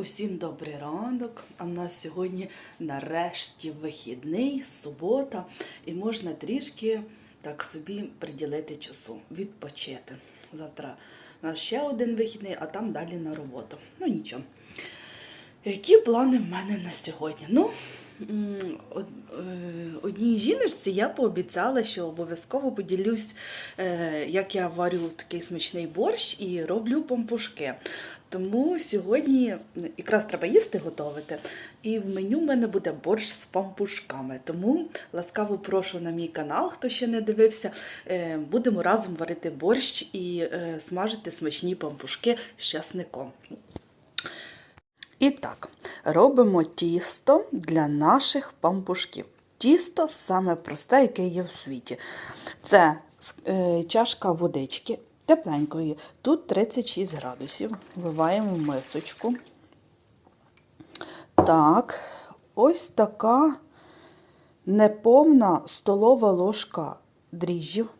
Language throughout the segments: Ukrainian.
Усім добрий ранок. А в нас сьогодні нарешті вихідний, субота, і можна трішки так собі приділити часу, відпочити. Завтра у нас ще один вихідний, а там далі на роботу. Ну нічого. Які плани в мене на сьогодні? Ну, одній жіночці я пообіцяла, що обов'язково поділюсь, е, як я варю такий смачний борщ і роблю пампушки. Тому сьогодні якраз треба їсти готувати. І в меню в мене буде борщ з пампушками. Тому ласкаво прошу на мій канал, хто ще не дивився. Е, Будемо разом варити борщ і е, смажити смачні пампушки з часником. І так, робимо тісто для наших пампушків. Тісто саме просте, яке є в світі. Це е, чашка водички тепленької. Тут 36 градусів. Вливаємо в мисочку. Так, ось така неповна столова ложка дріжджів.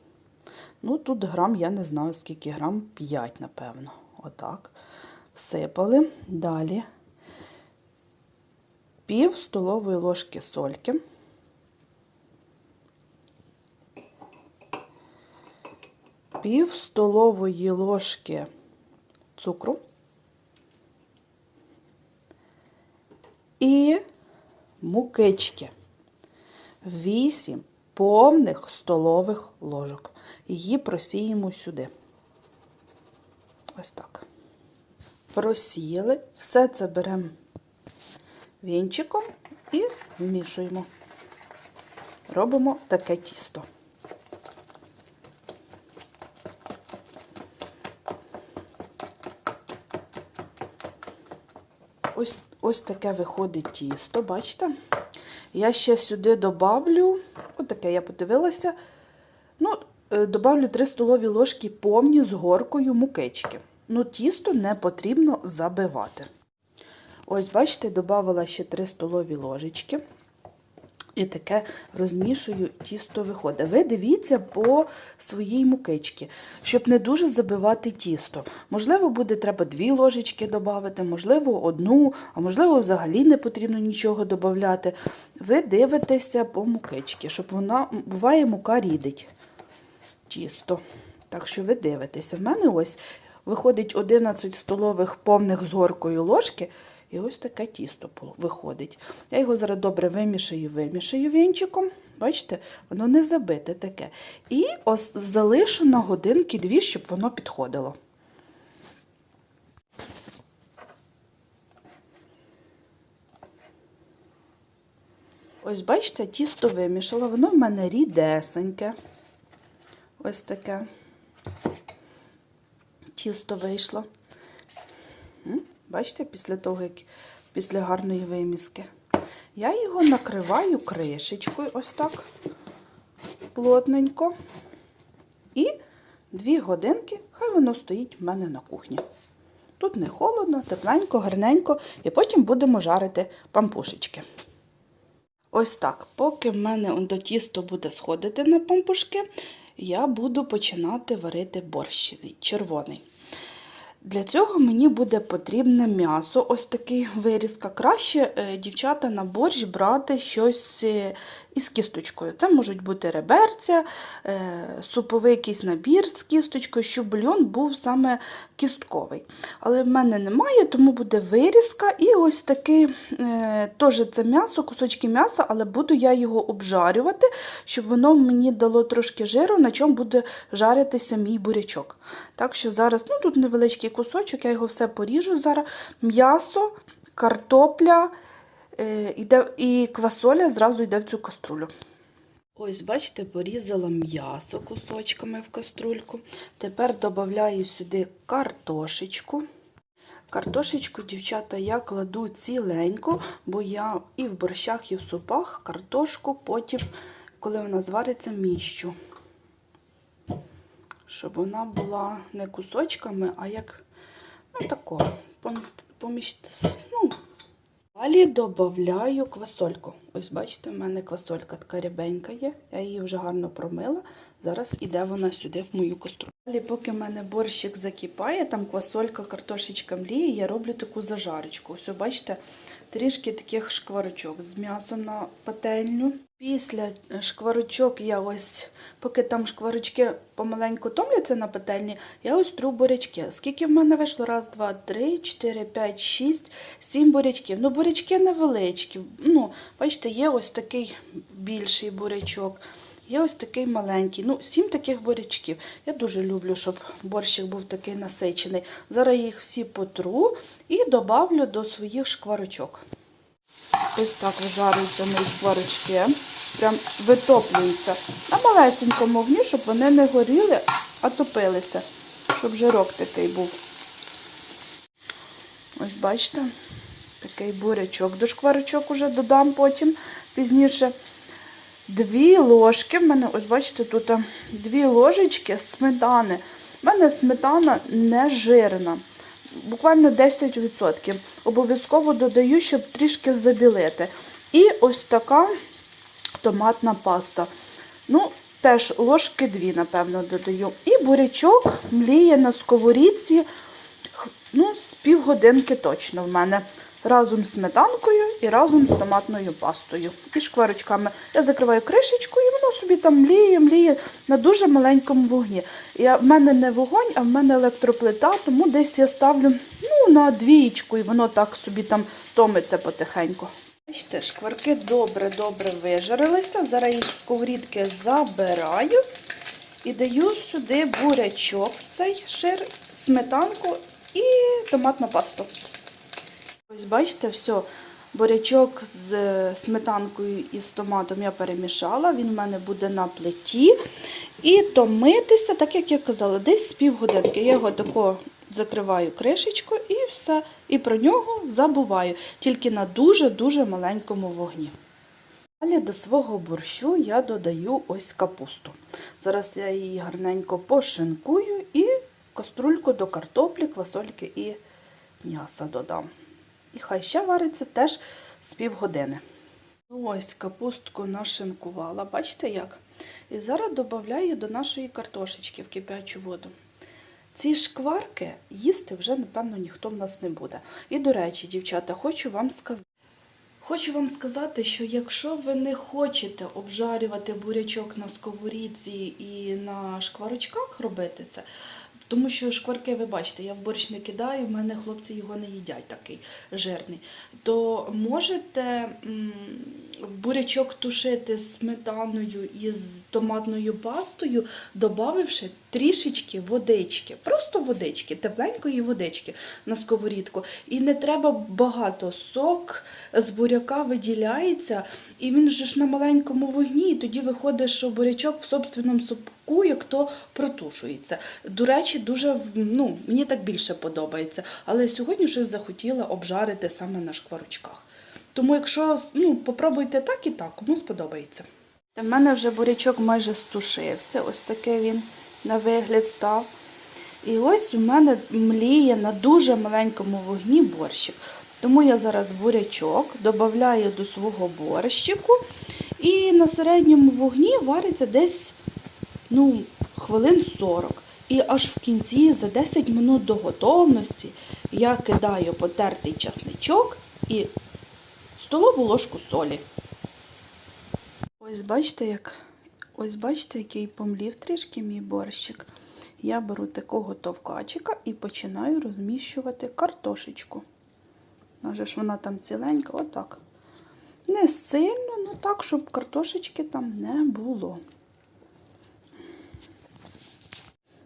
Ну, тут грам, я не знаю, скільки грам, 5, напевно. Отак. Всипали. Далі пів столової ложки сольки. Пів столової ложки цукру і мукички. 8 повних столових ложок. Її просіємо сюди. Ось так. Просіяли. Все це беремо вінчиком і вмішуємо. Робимо таке тісто. Ось, ось таке виходить тісто, бачите? Я ще сюди добавлю, отаке я подивилася. Ну, е, добавлю 3 столові ложки повні з горкою мукички. Ну, тісто не потрібно забивати. Ось, бачите, додавала ще 3 столові ложечки. І таке розмішую, тісто виходить. Ви дивіться по своїй мукичці, щоб не дуже забивати тісто. Можливо, буде треба дві ложечки додати, можливо, одну, а можливо, взагалі не потрібно нічого додати. Ви дивитеся по мукичці, щоб вона буває мука рідить тісто. Так що ви дивитеся. В мене ось виходить 11 столових повних з горкою ложки. І ось таке тісто виходить. Я його зараз добре вимішаю, вимішаю вінчиком. Бачите, воно не забите таке. І ось залишу на годинки дві, щоб воно підходило. Ось, бачите, тісто вимішала, воно в мене рідесеньке. Ось таке тісто вийшло. Бачите, після того, як після гарної виміски. Я його накриваю кришечкою, ось так, плотненько. І дві годинки, хай воно стоїть в мене на кухні. Тут не холодно, тепленько, гарненько, і потім будемо жарити пампушечки. Ось так, поки в мене до тісто буде сходити на пампушки, я буду починати варити борщ червоний. Для цього мені буде потрібне м'ясо, ось такий вирізка. Краще е, дівчата на борщ брати щось е, із кісточкою. Це можуть бути реберця, е, суповий якийсь набір з кісточкою, щоб бульйон був саме кістковий. Але в мене немає, тому буде вирізка і ось такий теж це м'ясо, кусочки м'яса, але буду я його обжарювати, щоб воно мені дало трошки жиру, на чому буде жаритися мій бурячок. Так що зараз, ну тут невеличкий кусочок, я його все поріжу. Зараз м'ясо, картопля е, і квасоля зразу йде в цю каструлю. Ось, бачите, порізала м'ясо кусочками в каструльку. Тепер додаю сюди картошечку. Картошечку, дівчата, я кладу ціленько, бо я і в борщах, і в супах картошку потім, коли вона звариться, міщу. Щоб вона була не кусочками, а як ну, тако, поміститися. Ну. Далі додаю квасольку. Ось, бачите, в мене квасолька така рябенька є. Я її вже гарно промила. Зараз іде вона сюди в мою каструлю. Далі, поки в мене борщик закипає, там квасолька, картошечка мліє, я роблю таку зажарочку. Ось, бачите, трішки таких шкварочок з м'ясом на пательню. Після шкварочок я ось, поки там шкварочки помаленьку томляться на пательні, я ось тру бурячки. Скільки в мене вийшло? Раз, два, три, чотири, п'ять, шість, сім бурячків. Ну, бурячки невеличкі. Ну, бачите, є ось такий більший бурячок. Є ось такий маленький. Ну, сім таких бурячків. Я дуже люблю, щоб борщик був такий насичений. Зараз їх всі потру і добавлю до своїх шкварочок. Ось так вижарюються мої шкварочки. Прям витоплюються на малесенькому вогні, щоб вони не горіли, а топилися, щоб жирок такий був. Ось бачите, такий бурячок. До шкварочок уже додам потім пізніше. Дві ложки, в мене, ось бачите, тут дві ложечки сметани. У мене сметана не жирна, буквально 10%. Обов'язково додаю, щоб трішки забілити. І ось така томатна паста. Ну, теж ложки дві, напевно, додаю. І бурячок мліє на сковорідці, ну, з півгодинки точно в мене. Разом з сметанкою і разом з томатною пастою. І шкварочками. Я закриваю кришечку, і воно собі там мліє, мліє на дуже маленькому вогні. Я, в мене не вогонь, а в мене електроплита, тому десь я ставлю ну, на двічку, і воно так собі там томиться потихеньку. Бачите, шкварки добре-добре вижарилися. Зараз їх з сковорідки забираю і даю сюди бурячок цей шир, сметанку і томатну пасту. Ось бачите, все, бурячок з е, сметанкою і з томатом я перемішала, він в мене буде на плиті. І томитися, так як я казала, десь з півгодинки. Я його тако закриваю кришечку і все. І про нього забуваю, тільки на дуже-дуже маленькому вогні. Далі до свого борщу я додаю ось капусту. Зараз я її гарненько пошинкую і каструльку до картоплі, квасольки і м'яса додам. І хай ще вариться теж з півгодини. Ось капустку нашинкувала, бачите як? І зараз додаю до нашої картошечки в кип'ячу воду. Ці шкварки їсти вже, напевно, ніхто в нас не буде. І, до речі, дівчата, хочу вам сказати. Хочу вам сказати, що якщо ви не хочете обжарювати бурячок на сковорідці і на шкварочках робити це, тому що шкварки, ви бачите, я в борщ не кидаю, в мене хлопці його не їдять такий жирний, то можете бурячок тушити з сметаною і з томатною пастою, додавши трішечки водички, просто водички, тепленької водички на сковорідку. І не треба багато. Сок з буряка виділяється, і він же ж на маленькому вогні, і тоді виходить, що бурячок в собственному супку, як то протушується. До речі, дуже ну, мені так більше подобається. Але сьогодні щось захотіла обжарити саме на шкварочках. Тому, якщо ну, попробуйте так і так, кому сподобається. У мене вже бурячок майже стушився, ось такий він на вигляд став. І ось у мене мліє на дуже маленькому вогні борщик. Тому я зараз бурячок додаю до свого борщику. І на середньому вогні вариться десь ну, хвилин 40. І аж в кінці, за 10 минут до готовності, я кидаю потертий часничок і столову ложку солі. Ось бачите, як ось бачите, який помлів трішки мій борщик. Я беру такого товкачика і починаю розміщувати картошечку. Адже ж вона там ціленька, отак. Не сильно, але так, щоб картошечки там не було.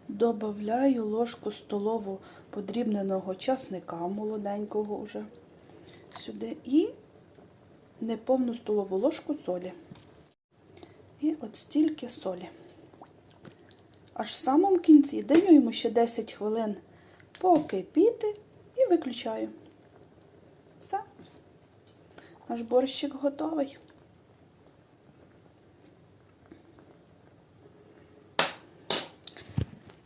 Добавляю ложку столову подрібненого часника молоденького вже сюди і неповну столову ложку солі. І от стільки солі. Аж в самому кінці даю йому ще 10 хвилин покипіти і виключаю. Все. Наш борщик готовий.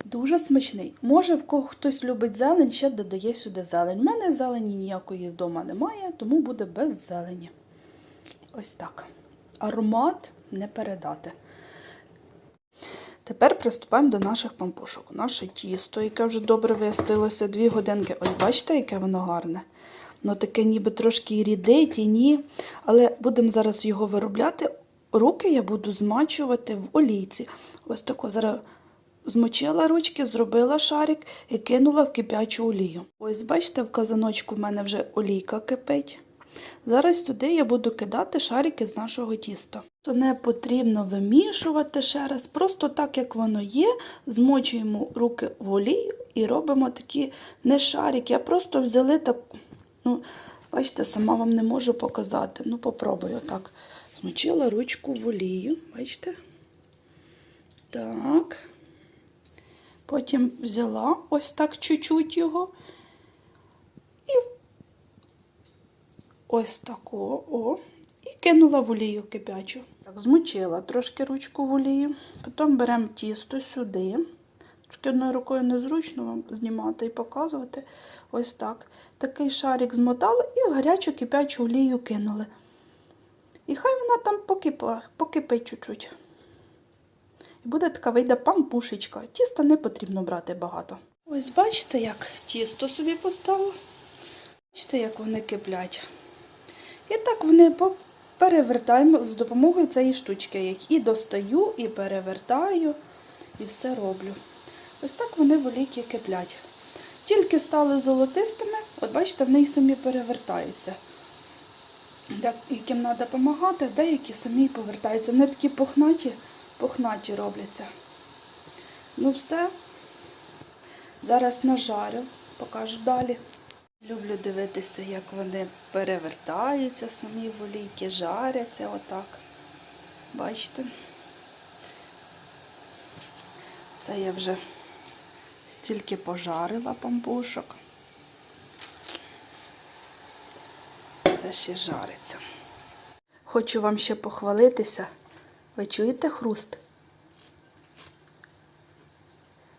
Дуже смачний. Може, в кого хтось любить зелень, ще додає сюди зелень. У мене зелені ніякої вдома немає, тому буде без зелені. Ось так. Аромат не передати. Тепер приступаємо до наших пампушок. Наше тісто, яке вже добре вистилося, дві годинки. Ось бачите, яке воно гарне. Воно таке ніби трошки і ріде, тіні. Але будемо зараз його виробляти. Руки я буду змачувати в олійці. Ось тако зараз змочила ручки, зробила шарик і кинула в кип'ячу олію. Ось бачите, в казаночку в мене вже олійка кипить. Зараз туди я буду кидати шарики з нашого тіста. То не потрібно вимішувати ще раз, просто так, як воно є, змочуємо руки в олію і робимо такі не шарики, а просто взяли так, ну, бачите, сама вам не можу показати. Ну, попробую так. Змочила ручку в олію, бачите? Так. Потім взяла ось так чуть-чуть його. І ось тако, о, і кинула в олію кипячу. Так, змочила трошки ручку в олію. Потім беремо тісто сюди. Трошки одною рукою незручно вам знімати і показувати. Ось так. Такий шарик змотали і в гарячу кипячу олію кинули. І хай вона там покипа, покипить чуть-чуть. І буде така вийде пампушечка. Тіста не потрібно брати багато. Ось бачите, як тісто собі поставила. Бачите, як вони киплять. І так вони перевертаємо з допомогою цієї штучки, як і достаю, і перевертаю, і все роблю. Ось так вони великі киплять. Тільки стали золотистими, от бачите, вони й самі перевертаються. Яким треба допомагати, деякі самі повертаються. Вони такі пухнаті, пухнаті робляться. Ну все, зараз нажарю, покажу далі. Люблю дивитися, як вони перевертаються самі в олійки, жаряться отак. Бачите? Це я вже стільки пожарила пампушок. Це ще жариться. Хочу вам ще похвалитися. Ви чуєте хруст?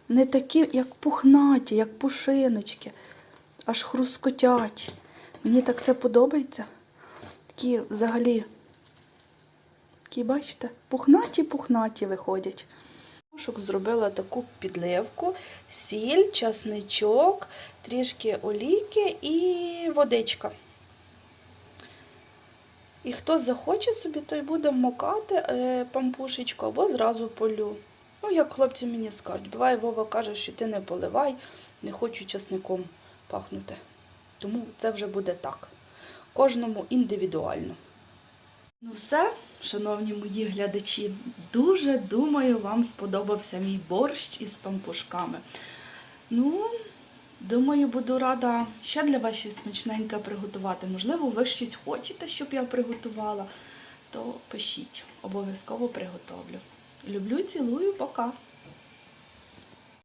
Не такі, як пухнаті, як пушиночки, аж хрускотять. Мені так це подобається. Такі взагалі, такі, бачите, пухнаті-пухнаті виходять. Зробила таку підливку, сіль, часничок, трішки олійки і водичка. І хто захоче собі, той буде вмокати е, пампушечку або зразу полю. Ну, як хлопці мені скажуть. Буває, Вова каже, що ти не поливай, не хочу часником пахнути. Тому це вже буде так. Кожному індивідуально. Ну все, шановні мої глядачі, дуже думаю, вам сподобався мій борщ із пампушками. Ну, думаю, буду рада ще для вас щось смачненьке приготувати. Можливо, ви щось хочете, щоб я приготувала, то пишіть, обов'язково приготовлю. Люблю, цілую, пока!